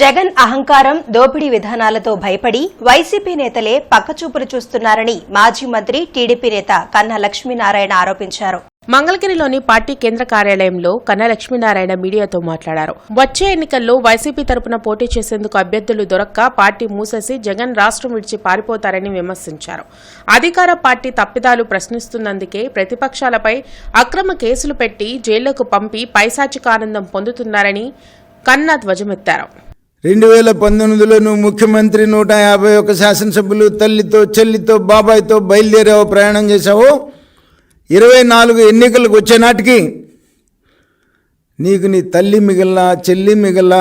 జగన్ అహంకారం దోపిడీ విధానాలతో భయపడి వైసీపీ నేతలే పక్కచూపులు చూస్తున్నారని మాజీ మంత్రి టీడీపీ నేత కన్నా లక్ష్మీనారాయణ ఆరోపించారు. మంగళగిరిలోని పార్టీ కేంద్ర కార్యాలయంలో కన్నా లక్ష్మీనారాయణ మీడియాతో మాట్లాడారు. వచ్చే ఎన్నికల్లో వైసీపీ తరపున పోటీ చేసేందుకు అభ్యర్థులు దొరక్క పార్టీ మూసేసి జగన్ రాష్ట్రం విడిచి పారిపోతారని విమర్శించారు. అధికార పార్టీ తప్పిదాలు ప్రశ్నిస్తున్నందుకే ప్రతిపక్షాలపై అక్రమ కేసులు పెట్టి జైళ్ళకు పంపి పైశాచిక ఆనందం పొందుతున్నారని కన్నా ధ్వజమెత్తారు. రెండు వేల పంతొమ్మిదిలో నువ్వు ముఖ్యమంత్రి నూట యాభై ఒక్క శాసనసభ్యులు తల్లితో చెల్లితో బాబాయ్తో బయలుదేరావు ప్రయాణం చేశావు. ఇరవై నాలుగు ఎన్నికలకు వచ్చే నాటికి నీకు నీ తల్లి మిగిలిన చెల్లి మిగిలిన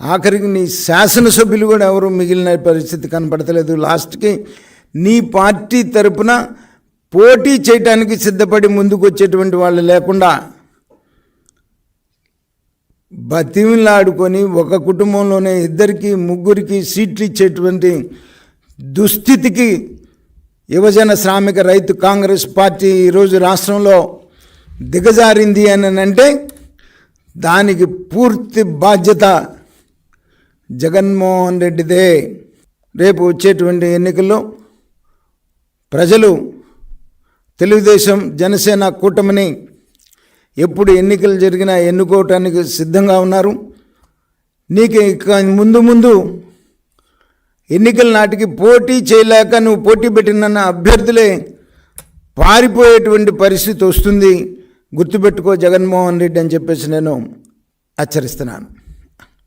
ఆఖరికి నీ శాసనసభ్యులు కూడా ఎవరు మిగిలిన పరిస్థితి కనపడతలేదు. లాస్ట్కి నీ పార్టీ తరపున పోటీ చేయటానికి సిద్ధపడి ముందుకు వచ్చేటువంటి వాళ్ళు లేకుండా బతిమిలాడుకొని ఒక కుటుంబంలోనే ఇద్దరికి ముగ్గురికి సీట్లు ఇచ్చేటువంటి దుస్థితికి యువజన శ్రామిక రైతు కాంగ్రెస్ పార్టీ ఈరోజు రాష్ట్రంలో దిగజారింది అని అంటే దానికి పూర్తి బాధ్యత జగన్మోహన్ రెడ్డిదే. రేపు వచ్చేటువంటి ఎన్నికల్లో ప్రజలు తెలుగుదేశం జనసేన కూటమిని ఎప్పుడు ఎన్నికలు జరిగినా ఎన్నుకోవటానికి సిద్ధంగా ఉన్నారు. నీకు ఇక ముందు ముందు ఎన్నికల నాటికి పోటీ చేయలేక నువ్వు పోటీ పెట్టిన అభ్యర్థులే పారిపోయేటువంటి పరిస్థితి వస్తుంది. గుర్తుపెట్టుకో జగన్మోహన్ రెడ్డి అని చెప్పేసి నేను హెచ్చరిస్తున్నాను.